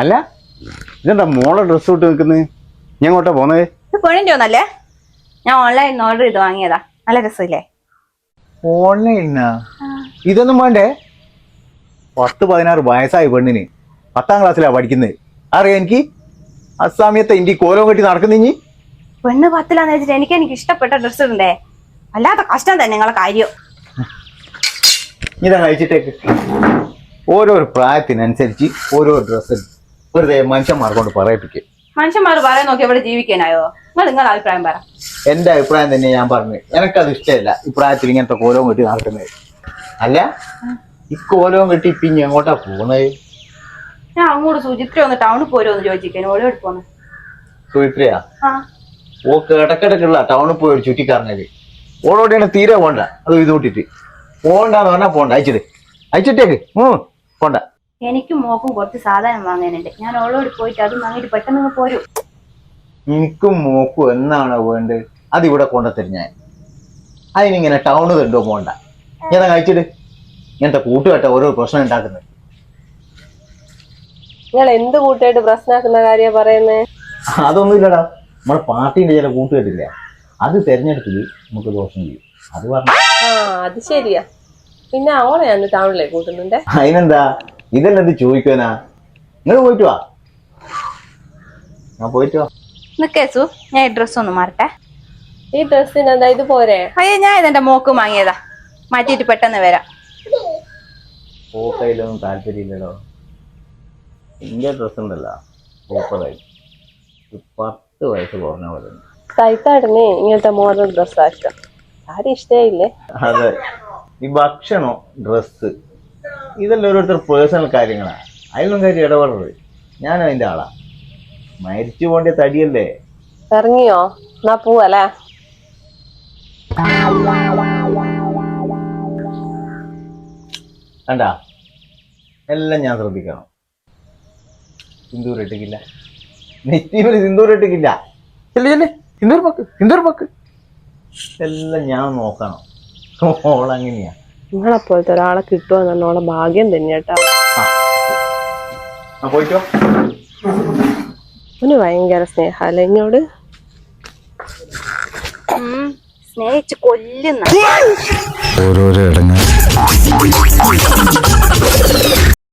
അല്ല ഇതെന്താ മോളെ ഡ്രസ് ഇട്ട് നിൽക്കുന്നത് ഞാൻ എങ്ങോട്ടാ പോന്നേ? ഇത് പെണ്ണിന്റെ ഒന്നല്ലേ? ഞാൻ ഓൺലൈനിൽ ഓർഡർ ചെയ്ത് വാങ്ങിയതാ. നല്ല രസമില്ലേ? ഓൺലൈനാ ഇതൊന്നും വേണ്ടേ? പത്ത് പതിനാറ് വയസ്സായ പെണ്ണിന് പത്താം ക്ലാസ്സിലാ പഠിക്കുന്നത്. അറിയാം എനിക്ക്? ആ സമയത്ത് എനിക്ക് കോലം കെട്ടി നടക്കുന്നിഞ്ഞി പെണ്ണ് പത്തിലാന്ന് വെച്ചിട്ട് എനിക്ക് എനിക്ക് ഇഷ്ടപ്പെട്ട ഡ്രസ്സ് ഇടണ്ടേ? അല്ലാത്ത കഷ്ടം തന്നെ നിങ്ങളെ കാര്യം. ഇതാ കഴിച്ചിട്ടേക്ക്. ഓരോ പ്രായത്തിനനുസരിച്ച് ഓരോ ഡ്രസ്സ് വെറുതെ മനുഷ്യന്മാർ കൊണ്ട് പറയിപ്പിക്കും മനുഷ്യന്മാർ പറയാൻ നോക്കി ഇവിടെ ജീവിക്കാനായോ? നിങ്ങൾ നിങ്ങളുടെ അഭിപ്രായം പറ. എന്റെ അഭിപ്രായം തന്നെ ഞാൻ പറഞ്ഞു. എനിക്കത് ഇഷ്ടമല്ല ഇപ്രായത്തിൽ പ്രായത്തിൽ ഇങ്ങനത്തെ കോലവും കെട്ടി നടക്കുന്നത്. അല്ല? ഈ കോലവും കെട്ടി ഇപ്പൊ ഇനി എങ്ങോട്ടാ പോണേ? ഞാൻ അങ്ങോട്ട് സുചിത്ര ഒന്ന് ടൗണിൽ പോരോന്ന് ചോദിച്ചിരിക്കാൻ ഓലോ പോണേ സുചിത്രയാ? ഓ കിടക്കിടക്കുള്ള ടൗണിൽ പോയി ഒരു കറങ്ങൽ ഓടോടെയാണ് തീരെ പോണ്ട. അത് ഇത് കൂട്ടിട്ട് പോണ്ടെന്ന് പറഞ്ഞാ പോണ്ട. അയച്ചിട്ട് അയച്ചിട്ടേക്ക്. ഉം. പോണ്ട. എനിക്കും മോക്കും കുറച്ച് സാധനം വാങ്ങാനുണ്ട്. ഞാൻ ഓളോട് പോയിട്ട് അത് വാങ്ങിയിട്ട് പെട്ടെന്ന് പോരൂ. എനിക്കും മോക്കും എന്നാണോ വേണ്ടത്? അത് ഇവിടെ കൊണ്ടുത്തരും ഞാൻ. അതിനിങ്ങനെ ടൗണ് കണ്ടോ പോണ്ട. ഞാൻ കഴിച്ചിട്ട് ഇങ്ങനത്തെ കൂട്ടുകെട്ട ഓരോ പ്രശ്നം ഉണ്ടാക്കുന്നത്. നിങ്ങൾ എന്ത് കൂട്ടായിട്ട് പ്രശ്നമാക്കുന്ന കാര്യ പറയുന്നേ? അതൊന്നും ഇല്ലടാ നമ്മുടെ പാർട്ടിന്റെ ചില കൂട്ടുകെട്ടില്ല അത് തെരഞ്ഞെടുത്തിൽ നമുക്ക് ദോഷം ചെയ്യും. അത് പറഞ്ഞു ആ അത് ശരിയാ. പിന്നെ അവളെ ഞാൻ ടൗണിലേക്ക് കൂട്ടുന്നുണ്ട്. അതിനെന്താ? ഇതെല്ലാം ഇത് ചോദിക്കാനാ നിങ്ങൾ പോയിട്ട് വാ. ഞാൻ പോയിട്ട് വാ. നിക്കേസു ഞാൻ ഈ ഡ്രസ്സ് ഒന്ന് മാറട്ടെ. ഈ ഡ്രസ്സിന് എന്താ ഇത് പോരെ? അയ്യോ ഞാൻ ഇതെന്റെ മോക്ക് വാങ്ങിയതാ. മാറ്റിട്ട് പെട്ടെന്ന് വരാം. പോക്കയിലൊന്നും താല്പര്യമില്ലല്ലോ. ഇന്ത്യ ഡ്രസ് ഉണ്ടല്ലോ സൂപ്പറായി പത്ത് വയസ്സ് കുറഞ്ഞ പോലെ ഉണ്ട്. സൈത്താടിനെ ഇങ്ങനത്തെ മോഡൽ ഡ്രസ്സാ ഇഷ്ടം ആരും ഇഷ്ടമായില്ലേ? അതെ. ഈ ഭക്ഷണം ഡ്രസ്സ് ഇതെല്ലാം ഓരോരുത്തർ പേഴ്സണൽ കാര്യങ്ങളാണ് അതിലൊന്നും കാര്യം ഇടപെടരുത്. ഞാനും അതിന്റെ ആളാ. മരിച്ചു പോണ്ട തടിയല്ലേ? ഇറങ്ങിയോ? എന്നാ പോവല്ലേ? കണ്ടാ? എല്ലാം ഞാൻ ശ്രദ്ധിക്കണം. സിന്ദൂർ ഇട്ടിക്കില്ല നെറ്റിയിൽ സിന്ദൂർ ഇട്ടിക്കില്ല ചെല്ലു ചെല്ല്. സിന്ദൂർ പക്ക് സിന്ദൂർ പക്ക് എല്ലാം ഞാൻ നോക്കണം. ഓളങ്ങനെയാ. നിങ്ങളെപ്പോലത്തെ ഒരാളെ കിട്ടുമോ എന്നോളെ ഭാഗ്യം തന്നെയാട്ടാ ആ. പോയിട്ടോ അവന് ഭയങ്കര സ്നേഹമല്ലേ എന്നോട് ഉം, സ്നേഹിച്ച് കൊല്ലുന്ന ഓരോരോ ഇടങ്ങൾ.